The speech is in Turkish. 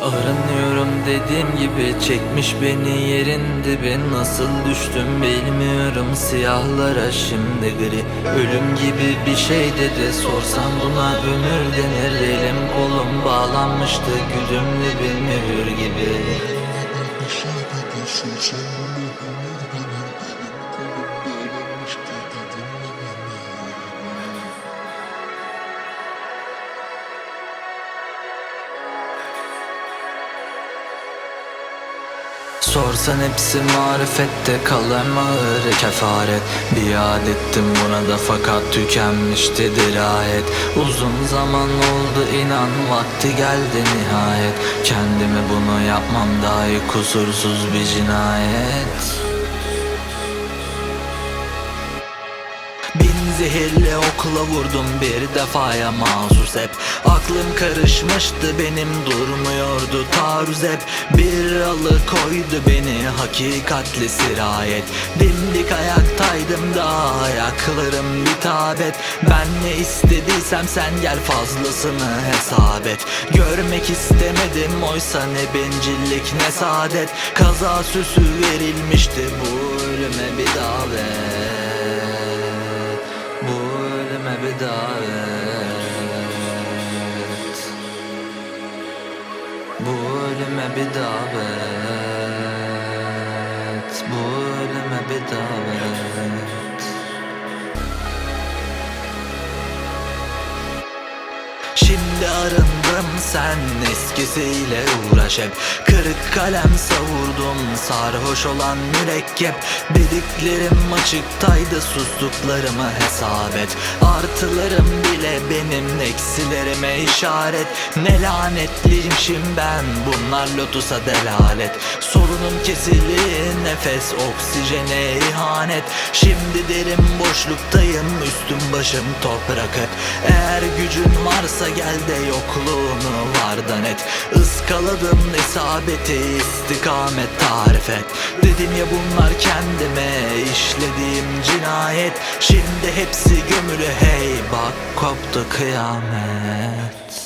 Aranıyorum dediğim gibi çekmiş beni yerin dibi. Nasıl düştüm bilmiyorum siyahlara şimdi gri. Ölüm gibi bir şey dedi sorsam buna ömür denir. Elim kolum bağlanmıştı güdümlü bir mühür gibi Sorsan hepsi marifette kalem ağır kefaret Biat ettim buna da fakat tükenmişti dirayet. Uzun zaman oldu inan vakti geldi nihayet. Kendime bunu yapmam dahi kusursuz bir cinayet Bin zehirli okla vurdum bir defaya mahsus hep Aklım karışmıştı benim durmuyordu taarruz hep Bir alı koydu beni hakikatli sirayet. Dimdik ayaktaydım da ayaklarım bir tabet Ben ne istediysem sen gel fazlasını hesap et. Görmek istemedim oysa ne bencillik ne saadet. Kaza süsü verilmişti bu ölüme bir davet Bu ölüme bir davet Şimdi arındım sen eskisiyle uğraş hep. Kırık kalem savurdum sarhoş olan mürekkep. Dediklerim açıktaydı sustuklarımı hesap et. Artılarım bile benim eksilerime işaret. Ne lanetliymişim ben bunlar lotusa delalet. Sorunum kesili nefes oksijene ihanet. Şimdi derin boşluktayım üstüm başım toprak hep. Eğer gücün varsa gel de yokluğunu vardan et. Iskaladım isabeti istikamet tarif et. Dedim ya bunlar kendime işlediğim cinayet. Şimdi hepsi gömülü hey bak koptu kıyamet